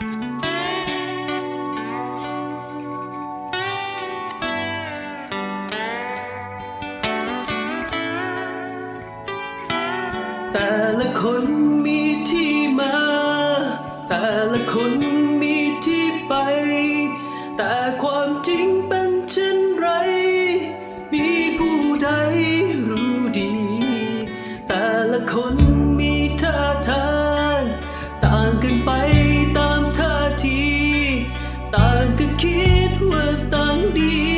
แต่ละคนมีที่มา แต่ละคนมีที่ไป แต่ความจริงเป็นเช่นไร มีผู้ใดรู้ดี แต่ละคนมีท่าทางต่างกันไป ก็คิดว่าต้องดี